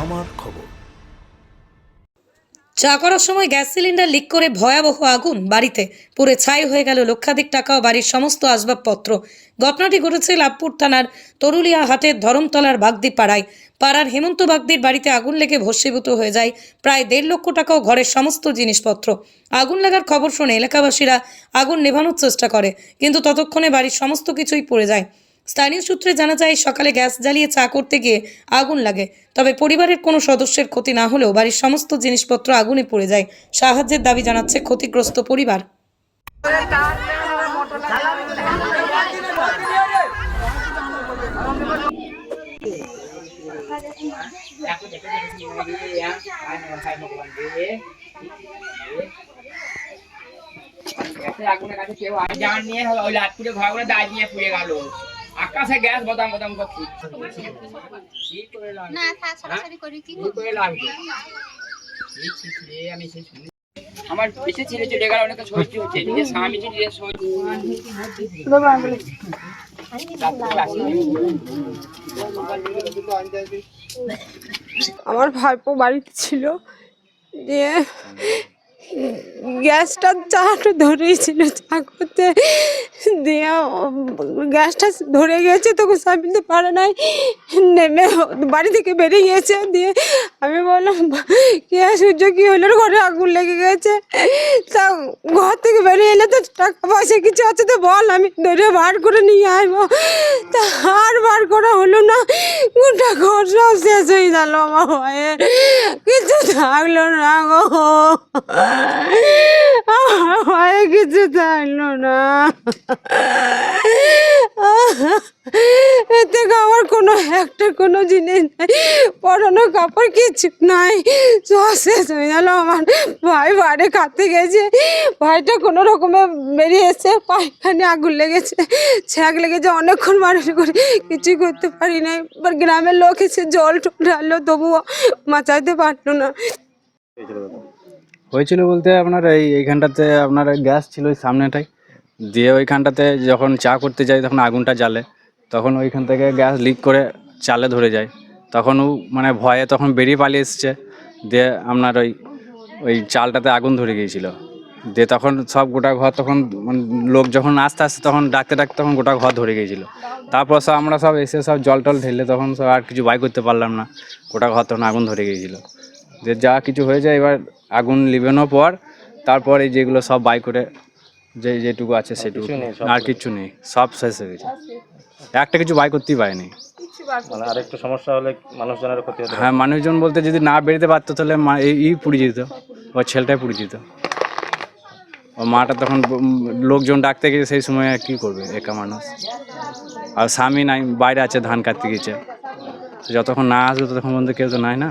আমার খবর। চা করার সময় গ্যাস সিলিন্ডার লিক করে ভয়াবহ আগুন বাড়িতে। পুরে ছাই হয়ে গেল লক্ষাধিক টাকা ও বাড়ির সমস্ত আসবাবপত্র। ঘটনাটি ঘটেছে লাভপুর থানার তরুলিয়া হাটের ধরমতলার বাগদি পাড়ায় পাড়ার হেমন্ত বাগদির বাড়িতে আগুন লেগে ভস্মীভূত হয়ে যায় প্রায় দেড় লক্ষ টাকা ও ঘরের সমস্ত জিনিসপত্র। আগুন লাগার খবর শুনে এলাকাবাসীরা আগুন নেভানোর চেষ্টা করে, কিন্তু ততক্ষণে বাড়ির সমস্ত কিছুই পড়ে যায়। স্থানীয় সূত্রে জানা যায়, সকালে গ্যাস জ্বালিয়ে চা করতে গিয়ে আগুন লাগে। তবে পরিবারের কোনো সদস্যের ক্ষতি না হলেও বাড়ির সমস্ত জিনিসপত্র আগুনে পড়ে যায়। সাহায্যের দাবি জানাচ্ছে ক্ষতিগ্রস্ত পরিবার। আগুনের কাছে কেউ আর জান নিয়ে ওই লাটপুরে ঘরগুলো দায় নিয়ে পুড়ে গেল। আকাশে গ্যাস বদাম বদাম করছি কি করে লাগবে? না থাক সরাসরি করি কি কি করে লাগবে এই ছি ছি রে, আমি সেই শুনি। আমার পিছে ছেড়ে চলে গেল অনেক সহ্য হচ্ছে নিজের স্বামী ছিল নিজের সহ্য আমার ভাইপো বাড়িতে ছিল দিয়ে গ্যাসটা চাটা ধরেই ছিল চা করতে দিয়ে, গ্যাসটা ধরে গেছে, তখন সামনে পারে নাই, নেমে বাড়ি থেকে বেরিয়ে গিয়েছে দিয়ে আমি বললাম, কি সূর্য, কী হলো? ঘরে আগুন লেগে গেছে। তা ঘর থেকে বেরিয়ে এলে তো টাকা পয়সা কিছু আছে তো বল, আমি ধরে বার করে নিয়ে আসব। তা আর বার করা হলো না, গোটা ঘর সব শেষ হয়ে গেল আমার ভাইয়ের কিছু থাকল না গো। কিছু না। থেকে আমার কোনো, একটা কোনো জিনিস নাই। পরানো কাপড় কিছু নাই। শেষ হয়ে গেল আমার। ভাই বাড়ি খাতে গেছে। ভাইটা কোনো রকমে বেরিয়ে এসে পায়খানে আগুন লেগেছে, ছ্যাঁক লেগেছে। অনেকক্ষণ মানুষ করে কিছুই করতে পারি নাই। এবার গ্রামের লোক এসে জল ঢাললো, তবুও বাঁচাইতে পারল না। হয়েছিল বলতে আপনার এই এইখানটাতে আপনার গ্যাস ছিল ওই সামনেটাই দিয়ে ওইখানটাতে যখন চা করতে যাই তখন আগুনটা জ্বালে। তখন ওইখান থেকে গ্যাস লিক করে চালে ধরে যায়। তখন ও মানে ভয়ে তখন বেরিয়ে পালিয়ে এসছে। দিয়ে আপনার ওই ওই চালটাতে আগুন ধরে গিয়েছিল। দিয়ে তখন সব গোটা ঘর তখন মানে লোক যখন আস্তে আস্তে তখন ডাকতে ডাকতে তখন গোটা ঘর ধরে গিয়েছিল। তারপর সব আমরা সব এসে সব জল টল ঢেলে তখন সব আর কিছু বাই করতে পারলাম না। গোটা ঘর তখন আগুন ধরে গিয়েছিল। যে যা কিছু হয়ে যায় এবার আগুন লিবেনোর পর তারপর এই যেগুলো সব বাই করে যে যেটুকু আছে সেটুকু। আর কিচ্ছু নেই সব শেষ হয়ে গেছে। একটা কিছু বাই করতেই পারেনি। মানে আরেকটু সমস্যা হলে মানুষজনের ক্ষতি হতে হ্যাঁ মানুষজন বলতে যদি না বেরোতে পারতো তাহলে মা এই পুড়ে যেত ওর ছেলেটাই পুড়ে যেত। ও মাটা তখন লোকজন ডাকতে গেছে সেই সময় আর কী করবে একা মানুষ? আর স্বামী নাই বাইরে আছে ধান কাটতে গেছে। যতক্ষণ না আসবে ততক্ষণ পর্যন্ত কেউ তো নাই না?